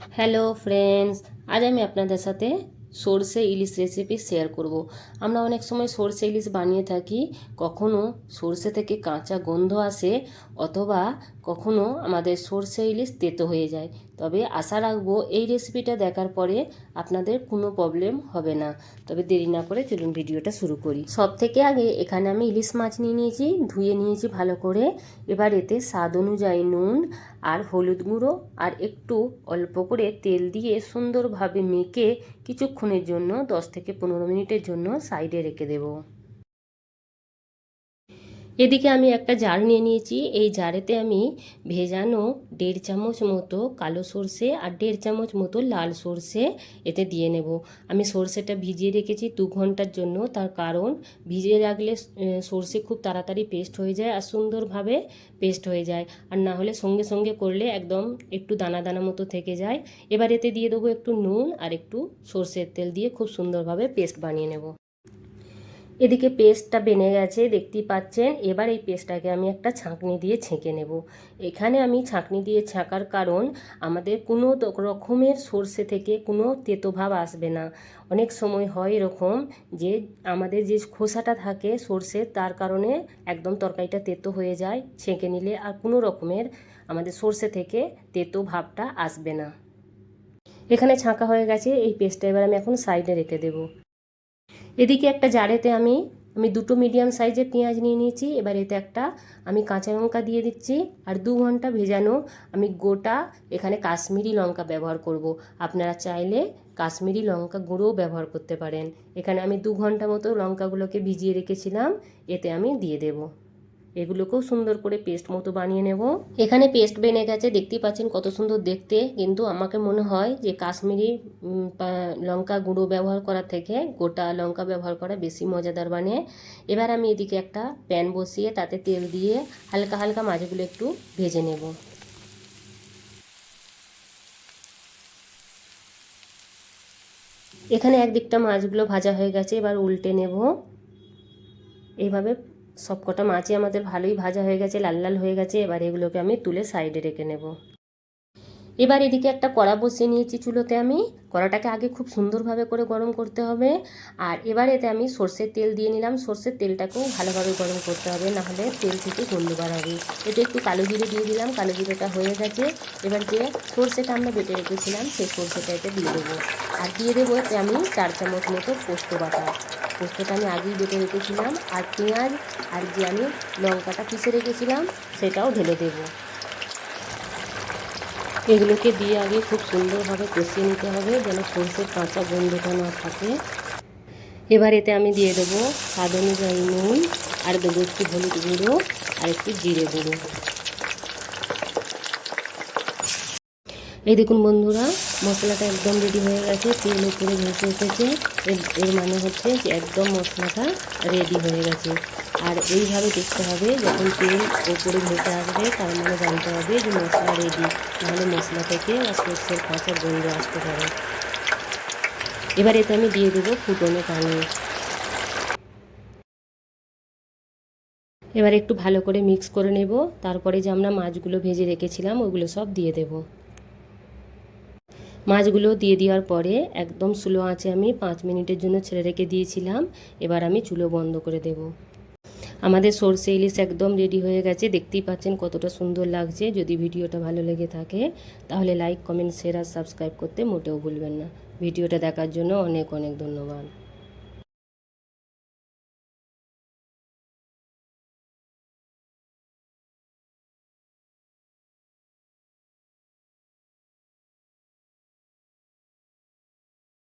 Hello friends আজ আমি আপনাদের সাথে সর্ষে ইলিশ রেসিপি শেয়ার করব। আমরা অনেক সময় সর্ষে ইলিশ বানিয়ে থাকি, কখনো সর্ষে থেকে কাঁচা গন্ধ আসে অথবা কখনো আমাদের সর্ষে ইলিশ তেতো হয়ে যায় তবে আশা রাখব এই রেসিপিটা দেখার পরে আপনাদের কোনো প্রবলেম হবে না। তবে দেরি না করে চলুন ভিডিওটা শুরু করি। সব থেকে আগে এখানে আমি ইলিশ মাছ নিয়ে নিয়েছি, ধুয়ে নিয়েছি ভালো করে। এবার এতে স্বাদ অনুযায়ী নুন আর হলুদ গুঁড়ো আর একটু অল্প করে তেল দিয়ে সুন্দরভাবে মেখে কিছুক্ষণের জন্য, দশ থেকে পনেরো মিনিটের জন্য সাইডে রেখে দেবো। এদিকে আমি একটা জার নিয়ে নিয়েছি। এই জারেতে আমি ভেজানো দেড় চামচ মতো কালো সর্ষে আর দেড় চামচ মতো লাল সর্ষে এতে দিয়ে নেব। আমি সর্ষেটা ভিজিয়ে রেখেছি দু ঘণ্টার জন্য। তার কারণ, ভিজিয়ে রাখলে সর্ষে খুব তাড়াতাড়ি পেস্ট হয়ে যায় আর সুন্দরভাবে পেস্ট হয়ে যায়। আর না হলে সঙ্গে সঙ্গে করলে একদম একটু দানা দানা মতো থেকে যায়। এবার এতে দিয়ে দেবো একটু নুন আর একটু সর্ষের তেল দিয়ে খুব সুন্দরভাবে পেস্ট বানিয়ে নেব। এদিকে পেস্টটা বেনে গেছে, দেখতেই পাচ্ছেন। এবার এই পেস্টটাকে আমি একটা ছাঁকনি দিয়ে ছেঁকে নেব। এখানে আমি ছাঁকনি দিয়ে ছাঁকার কারণ আমাদের কোনো রকমের সর্ষে থেকে কোনো তেতো ভাব আসবে না। অনেক সময় হয় এরকম যে আমাদের যে খোসাটা থাকে সর্ষে, তার কারণে একদম তরকারিটা তেতো হয়ে যায়। ছেঁকে নিলে আর কোনো রকমের আমাদের সর্ষে থেকে তেতো ভাবটা আসবে না। এখানে ছাঁকা হয়ে গেছে। এই পেস্টটা এবার আমি এখন সাইডে রেখে দেবো। এদিকে একটা জারেতে আমি আমি দুটো মিডিয়াম সাইজের পেঁয়াজ নিয়ে নিয়েছি। এবার এতে একটা আমি কাঁচা লঙ্কা দিয়ে দিচ্ছি আর দু ঘণ্টা ভেজানো আমি গোটা এখানে কাশ্মীরি লঙ্কা ব্যবহার করব। আপনারা চাইলে কাশ্মীরি লঙ্কা গুঁড়োও ব্যবহার করতে পারেন। এখানে আমি দু ঘণ্টা মতো লঙ্কাগুলোকে ভিজিয়ে রেখেছিলাম, এতে আমি দিয়ে দেবো। এগুলোকেও সুন্দর করে পেস্ট মতো বানিয়ে নেব। এখানে পেস্ট বেনে গেছে, দেখতেই পাচ্ছেন কত সুন্দর দেখতে। কিন্তু আমাকে মনে হয় যে কাশ্মীরি লঙ্কা গুঁড়ো ব্যবহার করার থেকে গোটা লঙ্কা ব্যবহার করা বেশি মজাদার বানে। এবার আমি এদিকে একটা প্যান বসিয়ে তাতে তেল দিয়ে হালকা হালকা মাছগুলো একটু ভেজে নেব। এখানে একদিকটা মাছগুলো ভাজা হয়ে গেছে, এবার উল্টে নেব। এইভাবে সবকটা মাছই আমাদের ভালোই ভাজা হয়ে গেছে, লাল লাল হয়ে গেছে, এবার এগুলোকে আমি তুলে সাইডে রেখে নেব। এবার এদিকে একটা কড়া বসিয়ে নিয়েছি চুলোতে আমি। কড়াটাকে আগে খুব সুন্দরভাবে করে গরম করতে হবে। আর এবার এতে আমি সর্ষের তেল দিয়ে নিলাম। সর্ষের তেলটাকেও ভালোভাবে গরম করতে হবে, নাহলে তেল থেকে গন্ধ বার হবে এতে একটু কালো জিরে দিয়ে দিলাম, কালো জিরেটা হয়ে গেছে। এবার যে সর্ষেটা আমরা বেটে রেখেছিলাম, সেই সর্ষেটা এতে দিয়ে দেবো। আর দিয়ে দেবো এতে আমি চার চামচ মতো পোস্ত বাটা। পোস্তটা আমি আগেই বেটে রেখেছিলাম, আর পেঁয়াজ আর যে আমি লঙ্কাটা পিষে রেখেছিলাম, সেটাও ঢেলে দেবো। এগুলোকে দিয়ে আগে খুব সুন্দরভাবে কষিয়ে নিতে হবে, যেন সরষের কাঁচা গন্ধটা না থাকে। এবার এতে আমি দিয়ে দেবো স্বাদ অনুযায়ী নুন, আর দেবো একটু হলুদ গুঁড়ো, আর একটু জিরে গুঁড়ো। এই দেখুন বন্ধুরা, মশলাটা একদম রেডি হয়ে গেছে, তেল উপরে ভেসে এসেছে। এর মানে হচ্ছে যে একদম মশলাটা রেডি হয়ে গেছে। আর এইভাবে দেখতে হবে, যখন তেল ওপরে ভেসে আসবে, তার মানে জানতে হবে যে মশলা রেডি নাহলে মশলা থেকে সর্ষের কাঁচা গন্ধ আসতে পারে। এবার এতে আমি দিয়ে দেবো ফুটনো পানি। এবার একটু ভালো করে মিক্স করে নেব। তারপরে যে আমরা মাছগুলো ভেজে রেখেছিলাম, ওগুলো সব দিয়ে দেব। মাছগুলো দিয়ে দেওয়ার পরে একদম স্লো আঁচে আমি পাঁচ মিনিটের জন্য ছেড়ে রেখে দিয়েছিলাম। এবার আমি চুলো বন্ধ করে দেব। আমাদের সর্ষে ইলিশ একদম রেডি হয়ে গেছে। দেখতেই পাচ্ছেন কতটা সুন্দর লাগছে। যদি ভিডিওটা ভালো লেগে থাকে, তাহলে লাইক কমেন্ট শেয়ার আর সাবস্ক্রাইব করতে মোটেও ভুলবেন না। ভিডিওটা দেখার জন্য অনেক অনেক ধন্যবাদ।